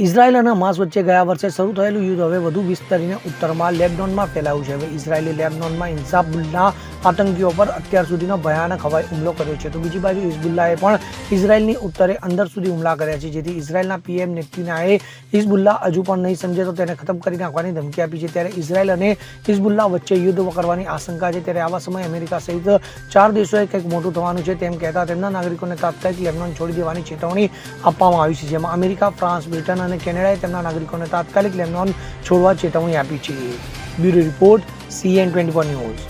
Israel અને Hamas વચ્ચે ગયા વર્ષે શરૂ થયેલું યુદ્ધ હવે વધુ વિસ્તરીને ઉત્તરમાં લેબનોનમાં ફેલાયું છે. હવે ઇઝરાયેલે લેબનોનમાં હિંસાબુલ્લા આતંકીઓ પર અત્યાર સુધીનો ભયાનક હવાઈ હુમલો કર્યો છે. તો બીજી બાજુ હિઝબુલ્લાએ પણ ઇઝરાયલની ઉત્તરે અંદર સુધી હુમલા કર્યા છે, જેથી ઇઝરાયલના પીએમ નેતિનાએ હિઝબુલ્લા હજુ પણ નહીં સમજે તો તેને ખતમ કરી નાખવાની ધમકી આપી છે. ત્યારે ઇઝરાયલ અને હિઝબુલ્લા વચ્ચે યુદ્ધ કરવાની આશંકા છે. ત્યારે આવા સમયે અમેરિકા સહિત ચાર દેશોએ કંઈક મોટું થવાનું છે તેમ કહેતા તેમના નાગરિકોને તાત્કાલિક લેબનોન છોડી દેવાની ચેતવણી આપવામાં આવી છે, જેમાં અમેરિકા, ફ્રાન્સ, બ્રિટન અને કેનેડાએ તેમના નાગરિકોને તાત્કાલિક લેબનોન છોડવા ચેતવણી આપી છે. Bureau report CN twenty four news.